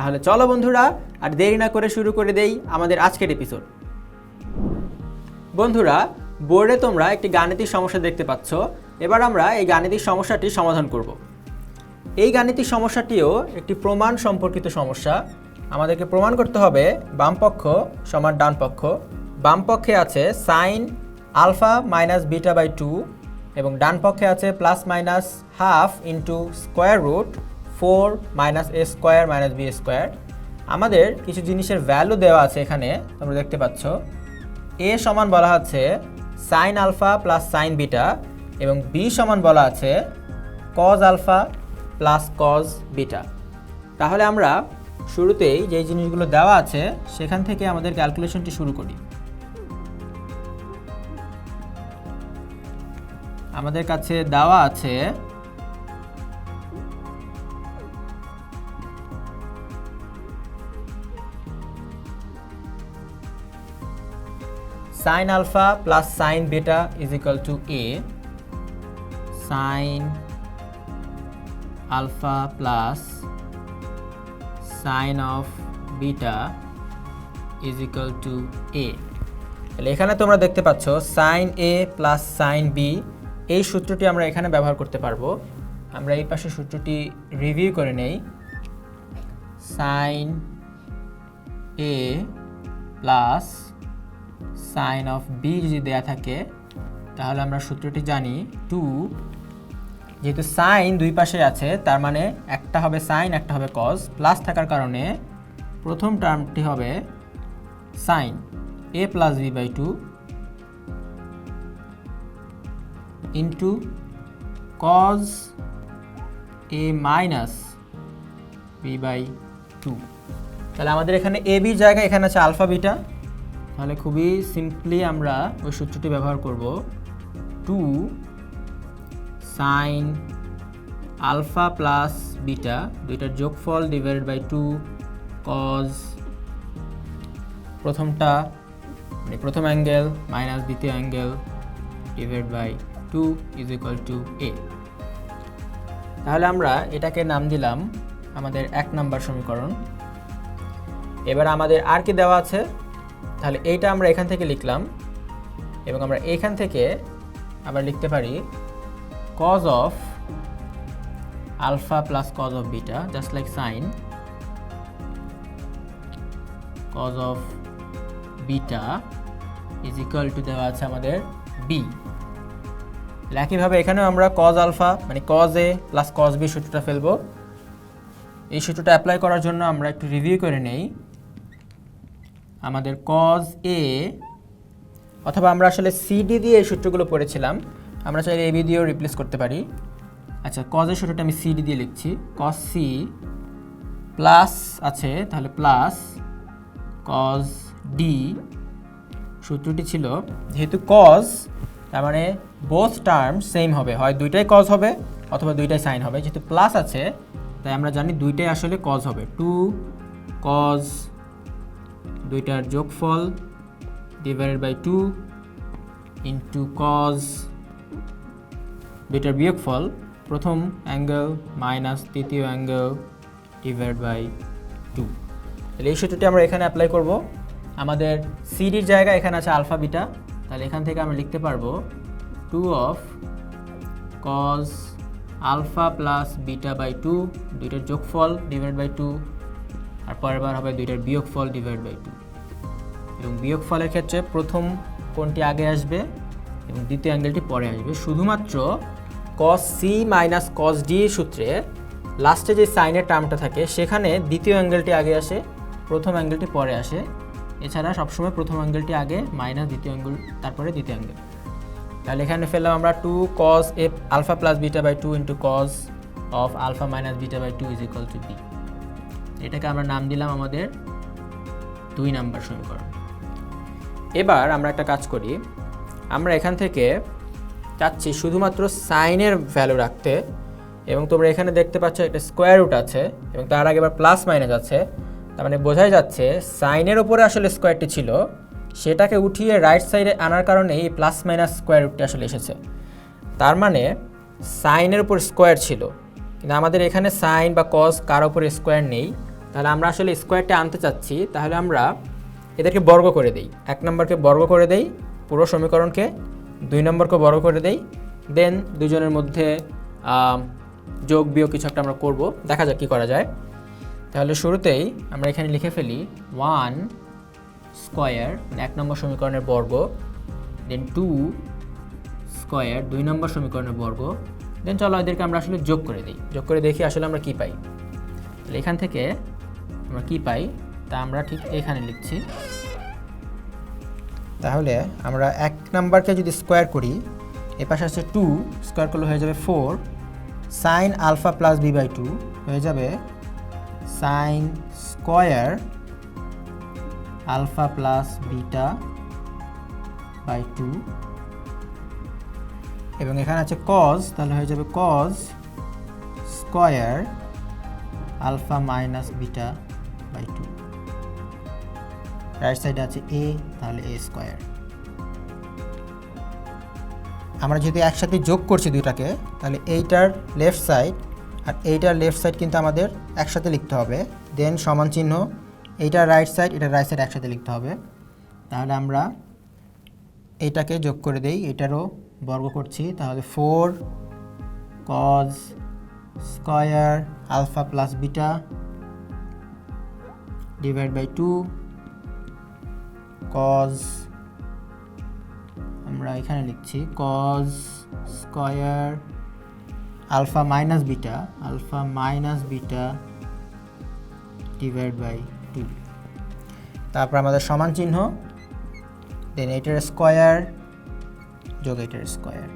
তাহলে চলো বন্ধুরা, আর দেরি না করে শুরু করে দেই আমাদের আজকের এপিসোড বন্ধুরা, বোর্ডে তোমরা একটি গাণিতিক সমস্যা দেখতে পাচ্ছ। এবার আমরা এই গাণিতিক সমস্যাটি সমাধান করব। এই গাণিতিক সমস্যাটিও একটি প্রমাণ সম্পর্কিত সমস্যা। আমাদেরকে প্রমাণ করতে হবে বাম পক্ষ সমান ডান পক্ষ। বাম পক্ষে আছে sine alpha minus beta by two এবং ডান পক্ষে আছে plus minus half into square root four minus A square minus B square. আমাদের কিছু জিনিসের ভ্যালু দেওয়া আছে এখানে, তোমরা দেখতে পাচ্ছ। এ সমান বলা হচ্ছে sine alpha plus sine beta এবং বি সমান বলা আছে cos alpha plus cos beta তাহলে আমরা শুরুতেই যে জিনিসগুলো দেওয়া আছে, সেখান থেকে আমাদের ক্যালকুলেশনটি শুরু করি। আমাদের কাছে দেওয়া আছে sine alpha plus sine beta is equal to A sine alpha plus sine of beta is equal to A তাহলে এখানে তোমরা দেখতে পাচ্ছ sine A plus sine B এই সূত্রটি আমরা এখানে ব্যবহার করতে পারব। আমরা এই পাশে সূত্রটি রিভিউ করে নেই। Sine A plus sine of B যদি দেয়া থাকে, তাহলে আমরা সূত্রটি জানি টু। যেহেতু সাইন দুই পাশে আছে, তার মানে একটা হবে সাইন, একটা হবে কজ প্লাস থাকার কারণে প্রথম টার্মটি হবে sine. A plus B by two into cos A minus B by two. তাহলে আমাদের এখানে এ বির জায়গায় এখানে আছে আলফা বিটা। তাহলে খুবই সিম্পলি আমরা ওই সূত্রটি ব্যবহার করব। Two sine alpha plus beta দুইটার যোগফল ডিভাইডেড বাই টু কজ প্রথমটা মানে প্রথম অ্যাঙ্গেল মাইনাস দ্বিতীয় angle divide by two is equal to A তাহলে আমরা এটাকে নাম দিলাম আমাদের এক নাম্বার সমীকরণ। এবার আমাদের আর কি দেওয়া আছে? তাহলে এইটা আমরা এখান থেকে লিখলাম এবং আমরা এখান থেকে আবার লিখতে পারি cos of alpha plus cos of beta just like sine cos of beta is equal to দেওয়া আছে আমাদের বি একইভাবে এখানেও আমরা কজ আলফা মানে cos a plus cos b সূত্রটা ফেলব। এই সূত্রটা অ্যাপ্লাই করার জন্য আমরা একটু রিভিউ করে নেই। আমাদের কজ এ অথবা আমরা আসলে সিডি দিয়ে এই সূত্রগুলো পড়েছিলাম, আমরা চাইলে এবি দিয়েও রিপ্লেস করতে পারি। আচ্ছা কজের সূত্রটা আমি সিডি দিয়ে লিখছি। কজ সি প্লাস আছে, তাহলে প্লাস কজ ডি সূত্রটি ছিল, যেহেতু কজ তার মানে বোথ টার্ম সেম হবে। হয় দুইটাই কজ হবে, অথবা দুইটাই সাইন হবে। যেহেতু প্লাস আছে, তাই আমরা জানি দুইটাই আসলে কজ হবে। টু কজ দুইটার যোগফল divided by two into cos দুইটার বিয়োগফল প্রথম অ্যাঙ্গেল মাইনাস তৃতীয় অ্যাঙ্গেল ডিভাইড বাই টু তাহলে এই সূত্রটি আমরা এখানে অ্যাপ্লাই করব। আমাদের সিডির জায়গা এখানে আছে আলফা বিটা তাহলে এখান থেকে আমরা লিখতে পারব two of cos alpha plus beta by two দুইটার যোগফল ডিভাইড বাই টু আর পরের বার হবে দুইটার বিয়োগফল ডিভাইড বাই টু এবং বিয়োগফলের ক্ষেত্রে প্রথম কোনটি আগে আসবে এবং দ্বিতীয় অ্যাঙ্গেলটি পরে আসবে। শুধুমাত্র cos C minus cos D সূত্রে লাস্টে যে সাইনের টার্মটা থাকে, সেখানে দ্বিতীয় অ্যাঙ্গেলটি আগে আসে, প্রথম অ্যাঙ্গেলটি পরে আসে। এছাড়া সবসময় প্রথম অ্যাঙ্গেলটি আগে মাইনাস দ্বিতীয় অ্যাঙ্গেল, তারপরে দ্বিতীয় অ্যাঙ্গেল। তাহলে এখানে ফেললাম আমরা two cos uh alpha plus beta by two into cos of alpha minus beta by two is equal to B এটাকে আমরা নাম দিলাম আমাদের দুই নাম্বার সমীকরণ। এবার আমরা একটা কাজ করি। আমরা এখান থেকে চাচ্ছি শুধুমাত্র সাইনের ভ্যালু রাখতে এবং তোমরা এখানে দেখতে পাচ্ছ একটা স্কোয়ার রুট আছে এবং তার আগে এবার প্লাস মাইনাস আছে। তার মানে বোঝাই যাচ্ছে সাইনের ওপরে আসলে স্কোয়ারটি ছিল, সেটাকে উঠিয়ে রাইট সাইডে আনার কারণে এই প্লাস মাইনাস স্কোয়ার রুটটি আসলে এসেছে। তার মানে সাইনের উপর স্কোয়ার ছিল, কিন্তু আমাদের এখানে সাইন বা কস কার উপরে স্কোয়ার নেই। তাহলে আমরা আসলে স্কোয়ারটা আনতে চাচ্ছি, তাহলে আমরা এদেরকে বর্গ করে দেই। এক নম্বরকে বর্গ করে দেই পুরো সমীকরণকে, দুই নম্বরকে বর্গ করে দেই দেন দুজনের মধ্যে যোগ, বিয়োগ কিছু একটা আমরা করব। দেখা যাক কী করা যায়। তাহলে শুরুতেই আমরা এখানে লিখে ফেলি ওয়ান স্কোয়ার মানে এক নম্বর সমীকরণের বর্গ দেন টু স্কোয়ার দুই নম্বর সমীকরণের বর্গ দেন চলো এদেরকে আমরা আসলে যোগ করে দিই। যোগ করে দেখি আসলে আমরা কি পাই। তাহলে এখান থেকে আমরা কি পাই? তা আমরা ঠিক এখানে লিখছি। তাহলে আমরা এক নাম্বারকে যদি স্কোয়ার করি, এ পাশে আছে টু, স্কোয়ার করলে হয়ে যাবে four. Sine alpha plus B by two হয়ে যাবে sine square alpha plus beta by two. এবং এখানে আছে কজ তাহলে হয়ে যাবে cos square alpha minus beta by two. Right সাইডে আছে এ তাহলে এ স্কোয়ার আমরা যদি একসাথে যোগ করছি দুটাকে তাহলে এইটার লেফট সাইড আর এইটার লেফট সাইড কিন্তু আমাদের একসাথে লিখতে হবে। দেন সমান চিহ্ন, এইটার রাইট সাইড এটা রাইট সাইড একসাথে লিখতে হবে। তাহলে আমরা এইটাকে যোগ করে দেই, এটারও বর্গ করছি। তাহলে four cos square alpha plus beta divide by two cos আমরা এখানে লিখছি cos square alpha minus beta alpha minus beta divide by two তারপর আমাদের সমান চিহ্ন দেন এটার স্কয়ার যোগ এটার স্কয়ার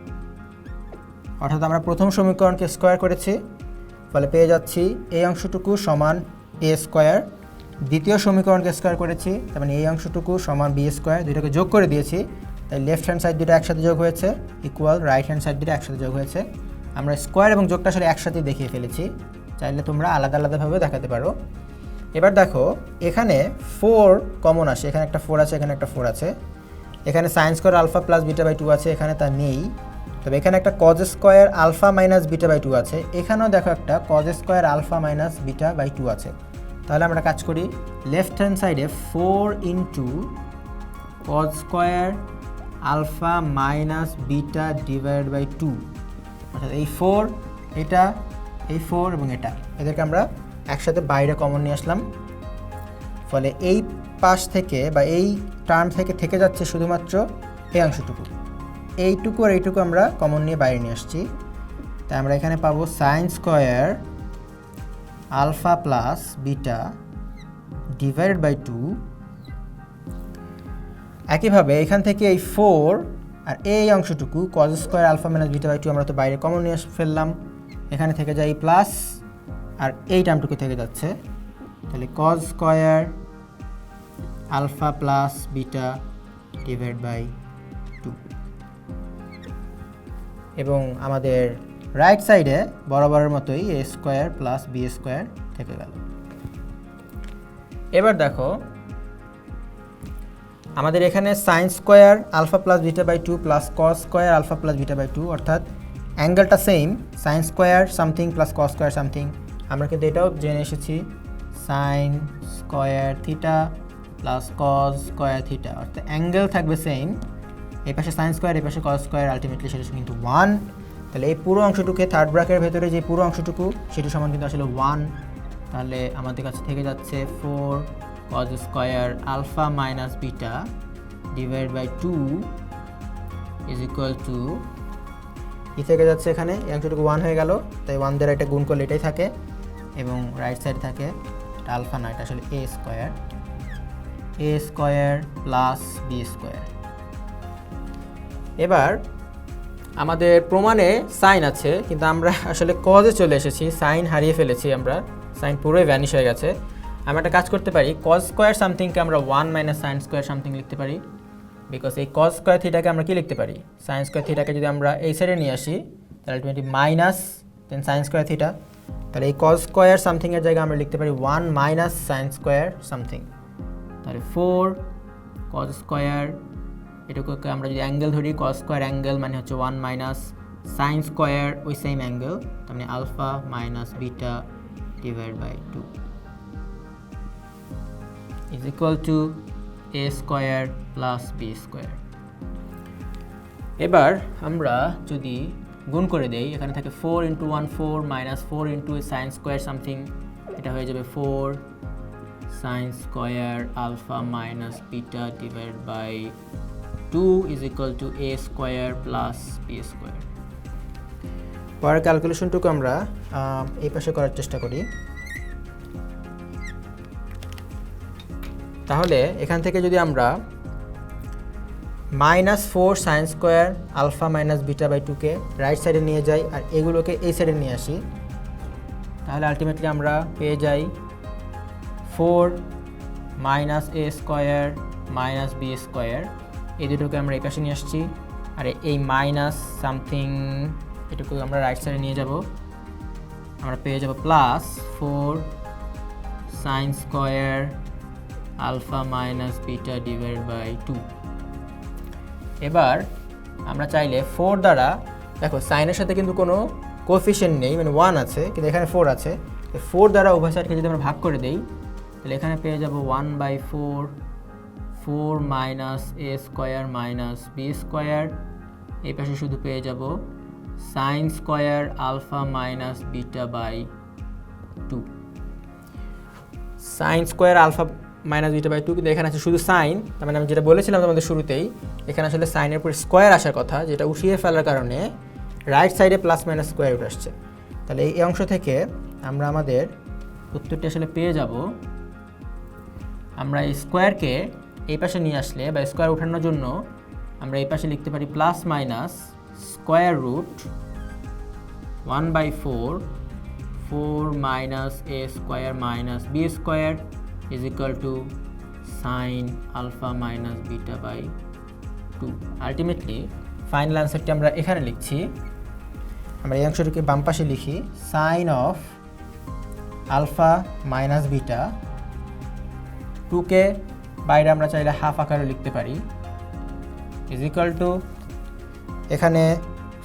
অর্থাৎ আমরা প্রথম সমীকরণকে স্কয়ার করেছি, ফলে পেয়ে যাচ্ছি এই অংশটুকু সমান এ স্কয়ার দ্বিতীয় সমীকরণকে স্কোয়ার করেছি, তার মানে এই অংশটুকু সমান বি স্কোয়ার দুইটাকে যোগ করে দিয়েছি, তাই লেফট হ্যান্ড সাইড দুটো একসাথে যোগ হয়েছে ইকুয়াল রাইট হ্যান্ড সাইড দুটো একসাথে যোগ হয়েছে। আমরা স্কোয়ার এবং যোগটা আসলে একসাথে দেখিয়ে ফেলেছি, চাইলে তোমরা আলাদা আলাদাভাবে দেখাতে পারো। এবার দেখো, এখানে ফোর কমন আসে এখানে একটা ফোর আছে, এখানে একটা ফোর আছে। এখানে sine square alpha plus beta by two আছে, এখানে তা নেই। তবে এখানে একটা cos square alpha minus beta by two আছে, এখানেও দেখো একটা cos square alpha minus beta by two আছে। তাহলে আমরা কাজ করি লেফট হ্যান্ড সাইডে four into cos square alpha minus beta divide by two অর্থাৎ এই ফোর এটা, এই ফোর এবং এটা। এদেরকে আমরা একসাথে বাইরে কমন নিয়ে আসলাম। ফলে এই পাশ থেকে বা এই টার্ম থেকে থেকে যাচ্ছে শুধুমাত্র এই অংশটুকু। এইটুকু আর এইটুকু আমরা কমন নিয়ে বাইরে নিয়ে আসছি। তাই আমরা এখানে পাবো sine square alpha plus beta divided by two. একইভাবে এখান থেকে এই ফোর আর এই অংশটুকু cos square alpha minus beta by two আমরা তো বাইরে কমন নিয়ে ফেললাম। এখানে থেকে যায় প্লাস আর এই টার্মটুকু থেকে যাচ্ছে। তাহলে cos square alpha plus beta divide by two. এবং আমাদের রাইট সাইডে বরাবরের মতোই A square plus B square থেকে গেল। এবার দেখো, আমাদের এখানে sine square alpha plus beta by two plus cos square alpha plus beta by two, অর্থাৎ অ্যাঙ্গেলটা same sine square something plus cos square something. আমরা কিন্তু এটাও জেনে এসেছি sine square theta plus cos square theta, অর্থাৎ অ্যাঙ্গেল থাকবে same এই পাশে সাইন স্কোয়ার এই পাশে স্কোয়ার আলটিমেটলি সেটা কিন্তু ওয়ান তাহলে এই পুরো অংশটুকে থার্ড ব্র্যাকের ভেতরে যে পুরো অংশটুকু সেটি সমান কিন্তু আসলে ওয়ান তাহলে আমাদের কাছে থেকে যাচ্ছে four cos square alpha minus beta divide by two is equal to E থেকে যাচ্ছে এখানে? এই অংশটুকু ওয়ান হয়ে গেল, তাই ওয়ান দ্বারা এটা গুণ করলে এটাই থাকে এবং রাইট সাইড থাকে আলফা না, এটা আসলে A square A square plus B square এবার আমাদের প্রমাণে সাইন আছে, কিন্তু আমরা আসলে কজে চলে এসেছি, সাইন হারিয়ে ফেলেছি আমরা, সাইন পুরোই ভ্যানিশ হয়ে গেছে। আমরা একটা কাজ করতে পারি কজ স্কোয়ার সামথিংকে আমরা one minus sine square something লিখতে পারি বিকজ এই কজ স্কোয়ার থিটাকে আমরা কি লিখতে পারি? সাইন স্কোয়ার থিটাকে যদি আমরা এই সাইডে নিয়ে আসি, তাহলে ultimately minus then sine square theta তাহলে এই কজ স্কোয়ার সামথিংয়ের জায়গায় আমরা লিখতে পারি one minus sine square something তাহলে ফোর কজ স্কোয়ার এটুকুকে আমরা যদি অ্যাঙ্গেল ধরি কজ স্কোয়ার অ্যাঙ্গেল মানে হচ্ছে ওয়ান মাইনাস সাইন স্কোয়ার ওই সেম অ্যাঙ্গেল তার মানে alpha minus beta divide by two is equal to A square plus B square এবার আমরা যদি গুণ করে দেই, এখানে থাকে four into one four minus four into sine square something এটা হয়ে যাবে four sine square alpha minus beta divide by two is equal to A square plus B square পরের ক্যালকুলেশনটুকু আমরা এই পাশে করার চেষ্টা করি। তাহলে এখান থেকে যদি আমরা minus four sine square alpha minus beta by টুকে রাইট সাইডে নিয়ে যাই আর এগুলোকে এই সাইডে নিয়ে আসি, তাহলে আলটিমেটলি আমরা পেয়ে যাই four minus A square minus B square এই দুটোকে আমরা এই পাশে নিয়ে আসছি। আর এই মাইনাস সামথিং এটুকু আমরা রাইট সাইডে নিয়ে যাব। আমরা পেয়ে যাব plus four sine square alpha minus beta divide by two এবার আমরা চাইলে ফোর দ্বারা, দেখো সাইনের সাথে কিন্তু কোনো কোফিশিয়েন্ট নেই মানে ওয়ান আছে, কিন্তু এখানে ফোর আছে। ফোর দ্বারা উভয় সাইডকে যদি আমরা ভাগ করে দেই, তাহলে এখানে পেয়ে যাব one by four four minus A square minus B square. এই পাশে শুধু পেয়ে যাব sine square alpha minus beta by two. Sine square alpha minus beta by two কিন্তু এখানে আছে শুধু সাইন, তার মানে আমি যেটা বলেছিলাম তোমাদের শুরুতেই, এখানে আসলে সাইনের উপর স্কোয়ার আসার কথা, যেটা উঠিয়ে ফেলার কারণে রাইট সাইডে প্লাস মাইনাস স্কোয়ার উঠে আসছে। তাহলে এই অংশ থেকে আমরা আমাদের উত্তরটি আসলে পেয়ে যাব। আমরা এই স্কোয়ারকে এই পাশে নিয়ে আসলে বা স্কোয়ার ওঠানোর জন্য আমরা এই পাশে লিখতে পারি plus minus square root one by four four minus A square minus B square is equal to sine alpha minus beta by two ultimately final অ্যান্সারটি আমরা এখানে লিখছি। আমরা এই অংশটিকে বাম পাশে লিখি sine of alpha minus beta টুকে বাইরে আমরা চাইলে হাফ আকারে লিখতে পারি। ইজ ইকাল টু এখানে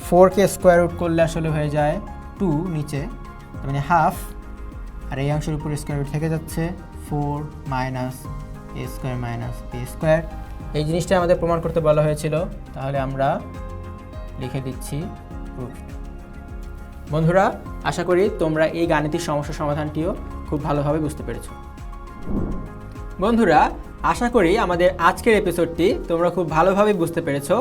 ফোরকে স্কোয়ার রুট করলে আসলে হয়ে যায় টু নিচে। মানে হাফ আর এই অংশের উপর স্কোয়ার রুট থেকে যাচ্ছে four minus A square minus B square এই জিনিসটা আমাদের প্রমাণ করতে বলা হয়েছিল, তাহলে আমরা লিখে দিচ্ছি proof। বন্ধুরা, আশা করি তোমরা এই গাণিতিক সমস্যা সমাধানটিও খুব ভালোভাবে বুঝতে পেরেছ। বন্ধুরা আশা করি আমাদের আজকের এপিসোডটি তোমরা খুব ভালোভাবে বুঝতে পেরেছ।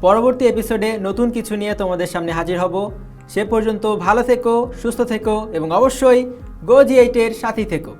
পরবর্তী এপিসোডে নতুন কিছু নিয়ে তোমাদের সামনে হাজির হব। সে পর্যন্ত ভালো থেকো, সুস্থ থেকো এবং অবশ্যই গো জি এইটের সাথী থেকো।